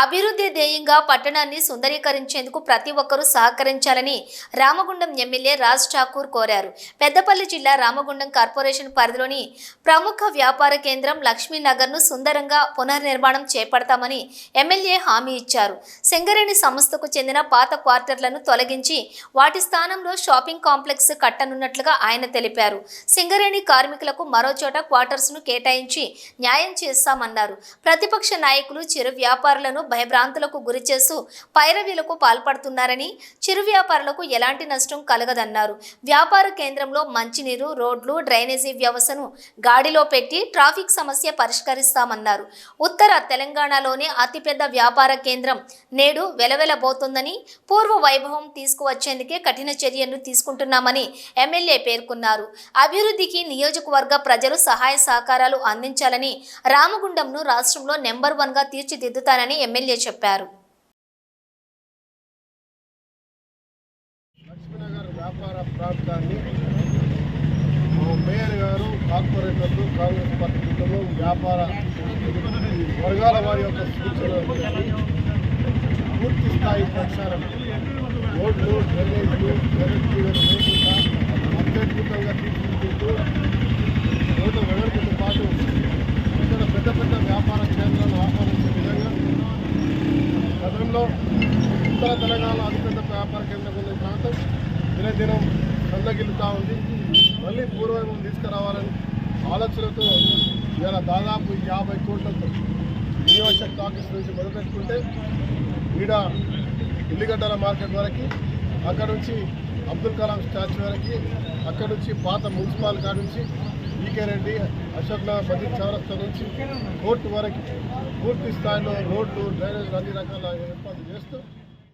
అభివృద్ధి ధ్యేయంగా పట్టణాన్ని సుందరీకరించేందుకు ప్రతి ఒక్కరూ సహకరించాలని రామగుండం ఎమ్మెల్యే రాజ్ ఠాకూర్ కోరారు. పెద్దపల్లి జిల్లా రామగుండం కార్పొరేషన్ పరిధిలోని ప్రముఖ వ్యాపార కేంద్రం లక్ష్మీనగర్ను సుందరంగా పునర్నిర్మాణం చేపడతామని ఎమ్మెల్యే హామీ ఇచ్చారు. సింగరేణి సంస్థకు చెందిన పాత క్వార్టర్లను తొలగించి వాటి స్థానంలో షాపింగ్ కాంప్లెక్స్ కట్టనున్నట్లుగా ఆయన తెలిపారు. సింగరేణి కార్మికులకు మరో చోట క్వార్టర్స్ను కేటాయించి న్యాయం చేస్తామన్నారు. ప్రతిపక్ష నాయకులు చిరు వ్యాపారులను భయభ్రాంతులకు గురి చేస్తూ పైరవీలకు పాల్పడుతున్నారని చిరు వ్యాపారులకు ఎలాంటి నష్టం కలగదన్నారు. వ్యాపార కేంద్రంలో మంచినీరు రోడ్లు డ్రైనేజీ వ్యవస్థను గాడిలో పెట్టి ట్రాఫిక్ సమస్య పరిష్కరిస్తామన్నారు. ఉత్తర తెలంగాణలోనే అతిపెద్ద వ్యాపార కేంద్రం నేడు వెలవెలబోతోందని పూర్వ వైభవం తీసుకువచ్చేందుకే కఠిన చర్యలు తీసుకుంటున్నామని ఎమ్మెల్యే పేర్కొన్నారు. అభివృద్ధికి నియోజకవర్గ ప్రజలు సహాయ సహకారాలు అందించాలని రామగుండంను రాష్ట్రంలో నెంబర్ వన్గా తీర్చిదిద్దుతానని ఎమ్మెల్యే చెప్పారు లక్ష్మీనగర్ వ్యాపార ప్రాంతాన్ని మా మేయర్ గారు కార్పొరేటర్లు కాంగ్రెస్ పార్టీ కుటుంబం వ్యాపార వర్గాల వారి యొక్క సూచనలు పూర్తి స్థాయి ప్రక్షాళన రోడ్లు డ్రైనేజ్లు ప్రాంతంలో ఉత్తర తెలంగాణలో అతిపెద్ద వ్యాపార కేంద్రం ఉన్న ప్రాంతం దినదినం సందగిల్లుతూ ఉంది. మళ్ళీ పూర్వం తీసుకురావాలని ఆలోచనతో ఇవాళ దాదాపు యాభై కోట్లతో యూనివర్సల్ టాకీస్ నుంచి మొదలుపెట్టుకుంటే ఈడ ఇల్లిగడ్డల మార్కెట్ వరకు అక్కడ నుంచి అబ్దుల్ కలాం స్టాచ్యూ వరకు అక్కడ నుంచి పాత మున్సిపాల్ కాడ నుంచి ఈకే రెడ్డి అశోక్ నగర్ మధ్య చౌరస్తా నుంచి కోర్టు వరకు పూర్తి స్థాయిలో రోడ్లు డ్రైనేజ్ అన్ని రకాల ఏర్పాట్లు చేస్తూ